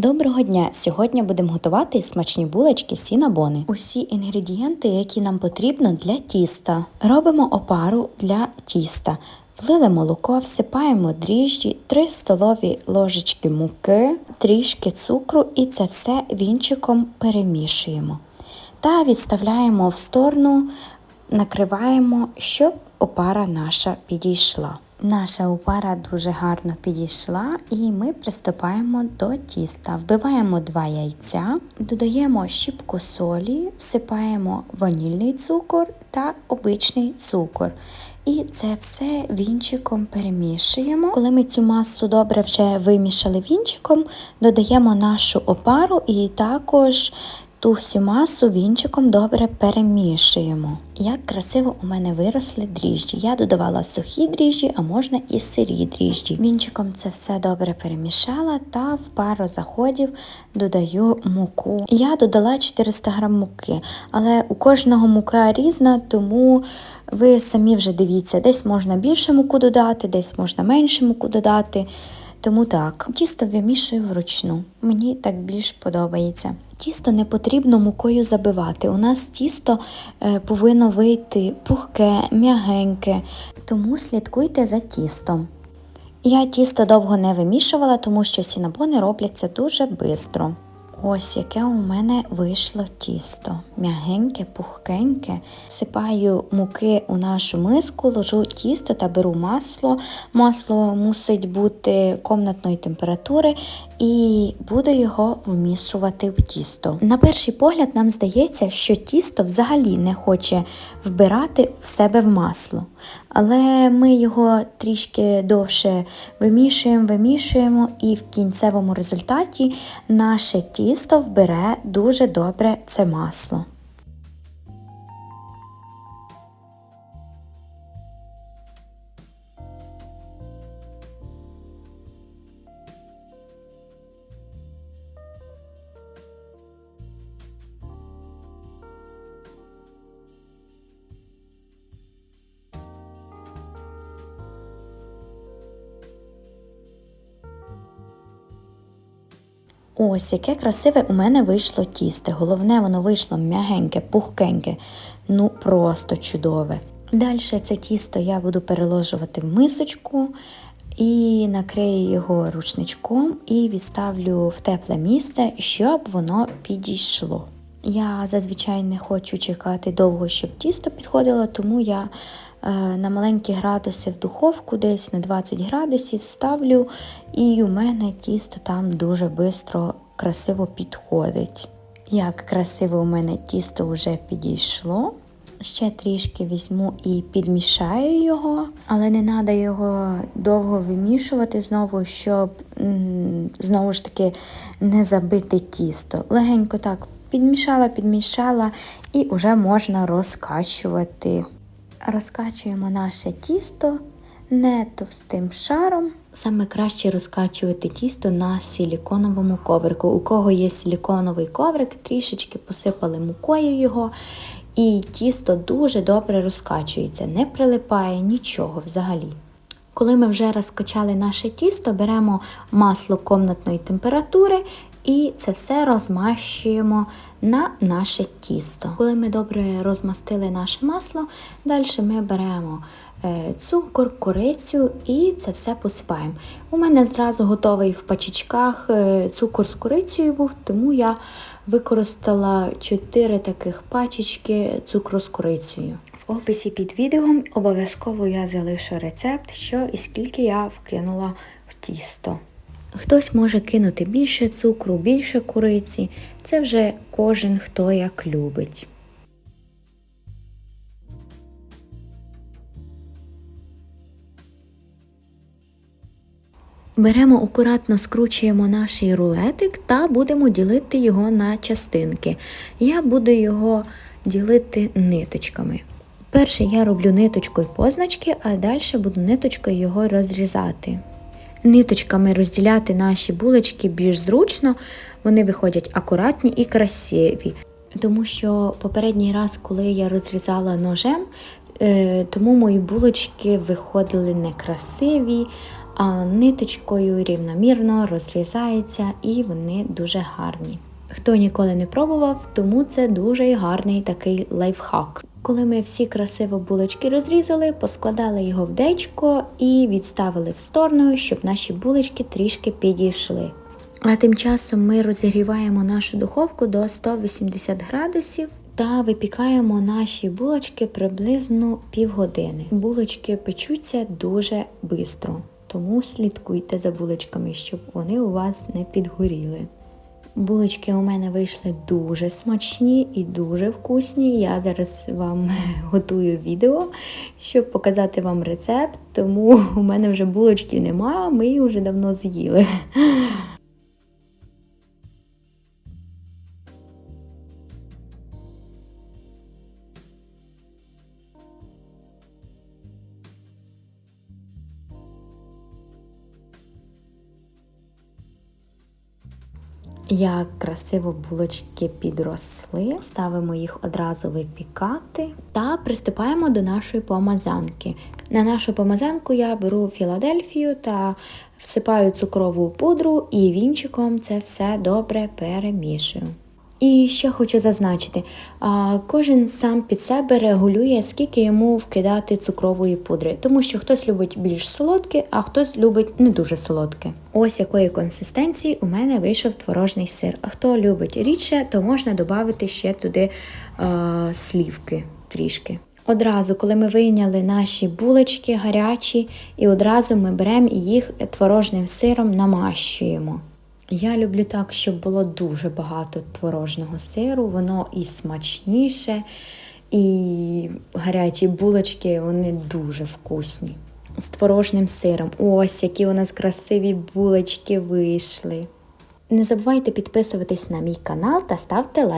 Доброго дня! Сьогодні будемо готувати смачні булочки сінабони. Усі інгредієнти, які нам потрібно для тіста. Робимо опару для тіста. Влили молоко, всипаємо дріжджі, 3 столові ложечки муки, трішки цукру і це все вінчиком перемішуємо. Та відставляємо в сторону, накриваємо, щоб опара наша підійшла. Наша опара дуже гарно підійшла, і ми приступаємо до тіста. Вбиваємо два яйця, додаємо щіпку солі, всипаємо ванільний цукор та обичний цукор. І це все вінчиком перемішуємо. Коли ми цю масу добре вже вимішали вінчиком, додаємо нашу опару і також ту всю масу вінчиком добре перемішуємо. Як красиво у мене виросли дріжджі. Я додавала сухі дріжджі, а можна і сирі дріжджі. Вінчиком це все добре перемішала та в пару заходів додаю муку. Я додала 400 г муки, але у кожного мука різна, тому ви самі вже дивіться, десь можна більше муку додати, десь можна менше муку додати. Тому так, тісто вимішую вручну. Мені так більш подобається. Тісто не потрібно мукою забивати. У нас тісто е, повинно вийти пухке, м'ягеньке, тому слідкуйте за тістом. Я тісто довго не вимішувала, тому що сінабони робляться дуже швидко. Ось яке у мене вийшло тісто. М'ягеньке, пухкеньке. Всипаю муки у нашу миску, ложу тісто та беру масло. Масло мусить бути комнатної температури і буду його вмішувати в тісто. На перший погляд, нам здається, що тісто взагалі не хоче вбирати в себе в масло. Але ми його трішки довше вимішуємо, вимішуємо, і в кінцевому результаті наше тісто вбере дуже добре це масло. Ось, яке красиве у мене вийшло тісте. Головне, воно вийшло м'ягеньке, пухкеньке, ну просто чудове. Далі це тісто я буду переложувати в мисочку і накрию його рушничком і відставлю в тепле місце, щоб воно підійшло. Я зазвичай не хочу чекати довго, щоб тісто підходило, тому я е, на маленькі градуси в духовку, десь на 20 градусів ставлю, і у мене тісто там дуже швидко, красиво підходить. Як красиво у мене тісто вже підійшло. Ще трішки візьму і підмішаю його, але не треба його довго вимішувати знову, щоб знову ж таки не забити тісто. Легенько так підмішала, підмішала і вже можна розкачувати. Розкачуємо наше тісто не товстим шаром. Саме краще розкачувати тісто на силіконовому коврику. У кого є силіконовий коврик, трішечки посипали мукою його, і тісто дуже добре розкачується, не прилипає нічого взагалі. Коли ми вже розкачали наше тісто, беремо масло комнатної температури і це все розмащуємо на наше тісто. Коли ми добре розмастили наше масло, далі ми беремо е, цукор, корицю і це все посипаємо. У мене зразу готовий в пачечках е, цукор з корицею був, тому я використала 4 таких пачечки цукру з корицею. В описі під відео обов'язково я залишу рецепт, що і скільки я вкинула в тісто. Хтось може кинути більше цукру, більше куриці. Це вже кожен хто як любить. Беремо акуратно скручуємо наш рулетик та будемо ділити його на частинки. Я буду його ділити ниточками. Перше я роблю ниточкою позначки, а далі буду ниточкою його розрізати. Ниточками розділяти наші булочки більш зручно, вони виходять акуратні і красиві. Тому що попередній раз, коли я розрізала ножем, е, тому мої булочки виходили некрасиві, а ниточкою рівномірно розрізаються і вони дуже гарні. Хто ніколи не пробував, тому це дуже гарний такий лайфхак. Коли ми всі красиво булочки розрізали, поскладали його в дечко і відставили в сторону, щоб наші булочки трішки підійшли. А тим часом ми розігріваємо нашу духовку до 180 градусів та випікаємо наші булочки приблизно півгодини. Булочки печуться дуже швидко, тому слідкуйте за булочками, щоб вони у вас не підгоріли. Булочки у мене вийшли дуже смачні і дуже вкусні. Я зараз вам готую відео, щоб показати вам рецепт, тому у мене вже булочки немає, ми їх вже давно з'їли. Як красиво булочки підросли, ставимо їх одразу випікати та приступаємо до нашої помазанки. На нашу помазанку я беру Філадельфію та всипаю цукрову пудру і вінчиком це все добре перемішую. І ще хочу зазначити, кожен сам під себе регулює, скільки йому вкидати цукрової пудри, тому що хтось любить більш солодке, а хтось любить не дуже солодке. Ось якої консистенції у мене вийшов творожний сир. А хто любить рідше, то можна додати ще туди а, слівки трішки. Одразу, коли ми вийняли наші булочки гарячі, і одразу ми беремо їх творожним сиром намащуємо. Я люблю так, щоб було дуже багато творожного сиру, воно і смачніше, і гарячі булочки вони дуже вкусні. З творожним сиром. Ось які у нас красиві булочки вийшли. Не забувайте підписуватись на мій канал та ставте лайк.